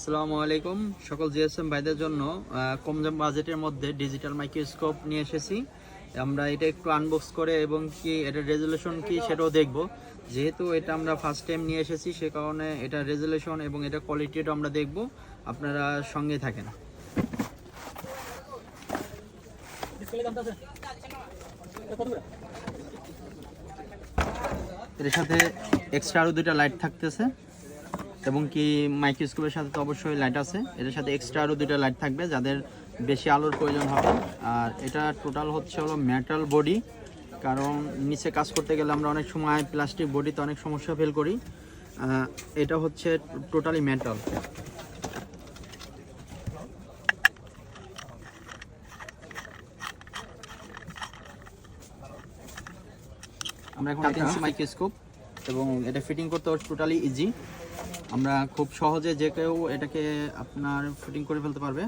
আসসালামু আলাইকুম। সকল জিএসএম ভাইদের জন্য কম দাম বাজেটের মধ্যে ডিজিটাল মাইক্রোস্কোপ নিয়ে এসেছি। আমরা এটা একটু আনবক্স করে এবং কি এটা রেজুলেশন কি সেটাও দেখব। যেহেতু এটা আমরা ফার্স্ট টাইম নিয়ে এসেছি, সে কারণে এটা রেজুলেশন এবং এটা কোয়ালিটিটা আমরা দেখব। আপনারা সঙ্গে থাকেন। এর সাথে এক্সট্রা আরও দুইটা লাইট থাকতেছে। এবং কি মাইক্রোস্কোপের সাথে তো অবশ্যই লাইট আছে। এটার সাথে এক্সট্রা আরও দুইটা লাইট থাকবে যাদের বেশি আলোর প্রয়োজন হবে। আর এটা টোটাল হচ্ছে হলো মেটাল বডি কারণ নিচে কাজ করতে গেলে আমরা অনেক সময় প্লাস্টিক বডিতে অনেক সমস্যা ফেল করি। এটা হচ্ছে টোটালি মেটাল আমরা এখন মাইক্রোস্কোপ এবং এটা ফিটিং করতে টোটালি ইজি আমরা খুব সহজে যে কেউ এটাকে আপনার ফিটিং করে ফেলতে পারবে।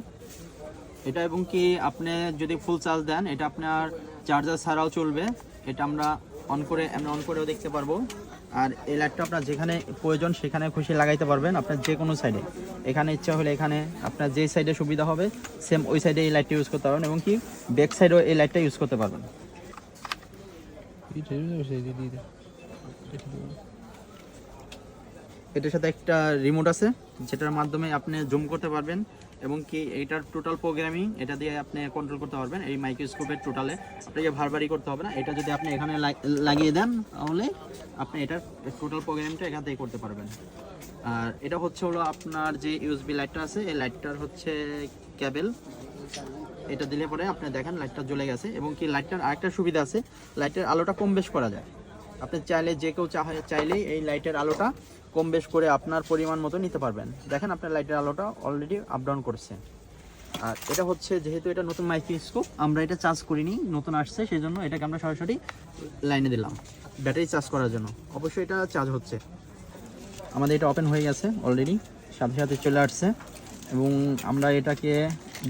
এটা এবং কি আপনি যদি ফুল চার্জ দেন, এটা আপনার চার্জার ছাড়াও চলবে। এটা আমরা অন করে, আমরা অন করেও দেখতে পারব। আর এই লাইটটা আপনার যেখানে প্রয়োজন, সেখানে খুশি লাগাইতে পারবেন আপনার যে কোনো সাইডে এখানে ইচ্ছা হলে এখানে আপনার যেই সাইডে সুবিধা হবে সেম ওই সাইডে এই লাইটটা ইউজ করতে পারবেন এবং কি ব্যাক সাইডেও এই লাইটটা ইউজ করতে পারবেন। এটার সাথে একটা রিমোট আছে, যেটার মাধ্যমে আপনি জুম করতে পারবেন এবং কি এইটার টোটাল প্রোগ্রামিং এটা দিয়ে আপনি কন্ট্রোল করতে পারবেন এই মাইক্রোস্কোপের টোটালে আপনাকে ভারবারি করতে হবে না, এটা যদি আপনি এখানে লাগ- লাগিয়ে দেন তাহলে আপনি এটার টোটাল প্রোগ্রামটা এখান থেকে করতে পারবেন। আর এটা হচ্ছে হলো আপনার যে ইউএসবি লাইটটা আছে, এই লাইটটার হচ্ছে ক্যাবেল এটা দিলে পরে আপনি দেখেন লাইটটা জ্বলে গেছে এবং কি লাইটটার আরেকটা সুবিধা আছে লাইটের আলোটা কম বেশ করা যায়। আপনি চাইলে যে কেউ চাইলেই এই লাইটের আলোটা কম বেশ করে আপনার পরিমাণ মতো নিতে পারবেন। দেখেন আপনার লাইটের আলোটা অলরেডি আপ ডাউন করছে। আর এটা হচ্ছে যেহেতু এটা নতুন মাইক্রোস্কোপ আমরা এটা চার্জ করিনি, নতুন আসছে সেই জন্য এটাকে আমরা সরাসরি লাইনে দিলাম ব্যাটারি চার্জ করার জন্য। অবশ্যই এটা চার্জ হচ্ছে। আমাদের এটা ওপেন হয়ে গেছে অলরেডি সাথে সাথে চলে আসছে। এবং আমরা এটাকে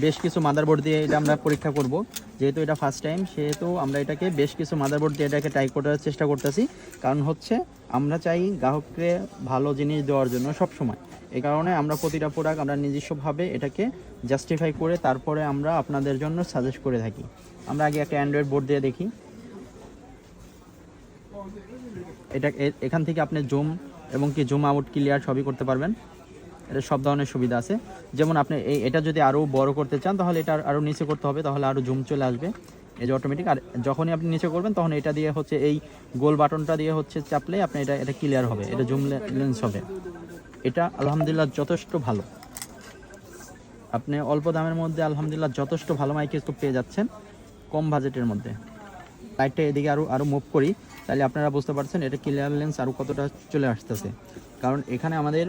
বেশ কিছু মাদারবোর্ড দিয়ে এটা আমরা পরীক্ষা করব। যেহেতু এটা ফার্স্ট টাইম সেহেতু আমরা এটাকে বেশ কিছু মাদারবোর্ড দিয়ে এটাকে ট্রাই করার চেষ্টা করতেছি। কারণ হচ্ছে, আমরা চাই গ্রাহককে ভালো জিনিস দেওয়ার জন্য সব সময় এই কারণে আমরা প্রতিটা প্রোডাক্ট আমরা নিজস্বভাবে এটাকে জাস্টিফাই করে তারপরে আমরা আপনাদের জন্য সাজেস্ট করে থাকি। আমরা আগে একটা অ্যান্ড্রয়েড বোর্ড দিয়ে দেখি। এটা এখান থেকে আপনি জুম এবং কি জুম আউট ক্লিয়ার সবই করতে পারবেন। এটা সব ধরনের সুবিধা আছে। যেমন আপনি এই এটা যদি আরও বড় করতে চান, তাহলে এটা আরও নিচে করতে হবে, তাহলে আরও জুম চলে আসবে। এই যে অটোমেটিক আর যখনই আপনি নিচে করবেন, তখন এটা দিয়ে হচ্ছে এই গোল বাটনটা দিয়ে হচ্ছে চাপলে আপনি এটা এটা ক্লিয়ার হবে, এটা জুম লেন্স হবে। এটা আলহামদুলিল্লাহ যথেষ্ট ভালো। আপনি অল্প দামের মধ্যে আলহামদুলিল্লাহ যথেষ্ট ভালো মাইক্রোস্কোপ পেয়ে যাচ্ছেন, কম বাজেটের মধ্যে। লাইটটা এদিকে আরও আরও মুভ করি, তাহলে আপনারা বুঝতে পারছেন এটা ক্লিয়ার লেন্স আরও কতটা চলে আসতেছে। কারণ এখানে আমাদের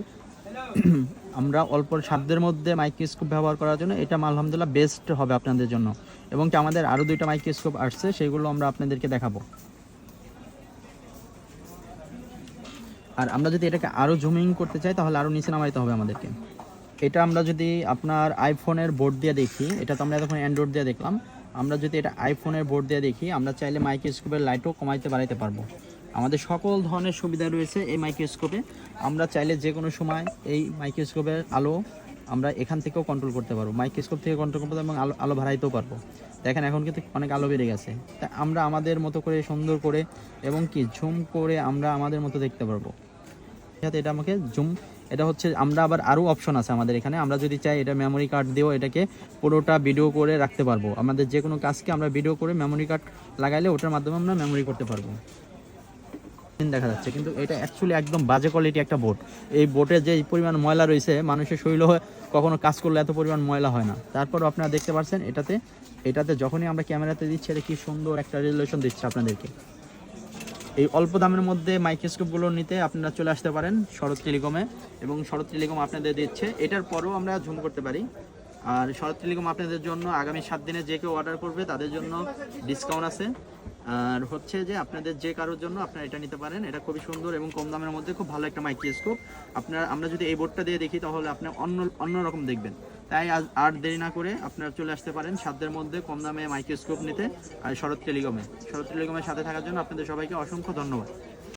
আমরা অল্প সাধ্যের মধ্যে মাইক্রোস্কোপ ব্যবহার করার জন্য এটা আলহামদুলিল্লাহ বেস্ট হবে আপনাদের জন্য। এবং কি আমাদের আরও দুইটা মাইক্রোস্কোপ আসছে, সেগুলো আমরা আপনাদেরকে দেখাবো। আর আমরা যদি এটাকে আরও জুমিং করতে চাই, তাহলে আরও নিচে নামাইতে হবে আমাদেরকে। এটা আমরা যদি আপনার আইফোনের বোর্ড দিয়ে দেখি, এটা তো আমরা এতক্ষণ অ্যান্ড্রয়েড দিয়ে দেখলাম। আমরা যদি এটা আইফোনের বোর্ড দিয়ে দেখি, আমরা চাইলে মাইক্রোস্কোপের লাইটও কমাইতে বাড়াইতে পারব। আমাদের সকল ধরনের সুবিধা রয়েছে এই মাইক্রোস্কোপে আমরা চাইলে যে কোনো সময় এই মাইক্রোস্কোপের আলো আমরা এখান থেকেও কন্ট্রোল করতে পারব। মাইক্রোস্কোপ থেকে কন্ট্রোল করতে পারব এবং আলো আলো বাড়াইতেও পারব। দেখেন, এখন কিন্তু অনেক আলো বেড়ে গেছে। তা আমরা আমাদের মতো করে সুন্দর করে এবং কি ঝুম করে আমরা আমাদের মতো দেখতে পারব। সাথে এটা আমাকে জুম এটা হচ্ছে আমরা আবার আরও অপশন আছে আমাদের এখানে। আমরা যদি চাই এটা মেমোরি কার্ড দিয়েও এটাকে পুরোটা ভিডিও করে রাখতে পারব। আমাদের যে কোনো কাজকে আমরা ভিডিও করে মেমোরি কার্ড লাগাইলে ওটার মাধ্যমে আমরা মেমোরি করতে পারব। দেখা যাচ্ছে, কিন্তু এটা অ্যাকচুয়ালি একদম বাজে কোয়ালিটি একটা বোট এই বোটে যে পরিমাণ ময়লা রয়েছে, মানুষের শরীর কখনো কাজ করলে এত পরিমাণ ময়লা হয় না। তারপরও আপনারা দেখতে পাচ্ছেন, এটাতে এটাতে যখনই আমরা ক্যামেরাতে দিচ্ছি, এটা কি সুন্দর একটা রেজুলেশন দিচ্ছে আপনাদেরকে। এই অল্প দামের মধ্যে মাইক্রোস্কোপগুলো নিতে আপনারা চলে আসতে পারেন শরৎ টেলিকমে, এবং শরৎ টেলিকম আপনাদের দিচ্ছে। এটার পরেও আমরা জুম করতে পারি। আর শরৎ টেলিকম আপনাদের জন্য আগামী সাত দিনে যে কেউ অর্ডার করবে, তাদের জন্য ডিসকাউন্ট আছে। আর হচ্ছে যে আপনাদের যে কারোর জন্য আপনারা এটা নিতে পারেন। এটা খুবই সুন্দর এবং কম দামের মধ্যে খুব ভালো একটা মাইক্রোস্কোপ। আপনার, আমরা যদি এই বোর্ডটা দিয়ে দেখি তাহলে আপনি অন্য অন্যরকম দেখবেন। তাই আজ আর দেরি না করে আপনারা চলে আসতে পারেন সাধ্যের মধ্যে কম দামে মাইক্রোস্কোপ নিতে আর শরৎ টেলিকমে। শরৎ টেলিকমের সাথে থাকার জন্য আপনাদের সবাইকে অসংখ্য ধন্যবাদ।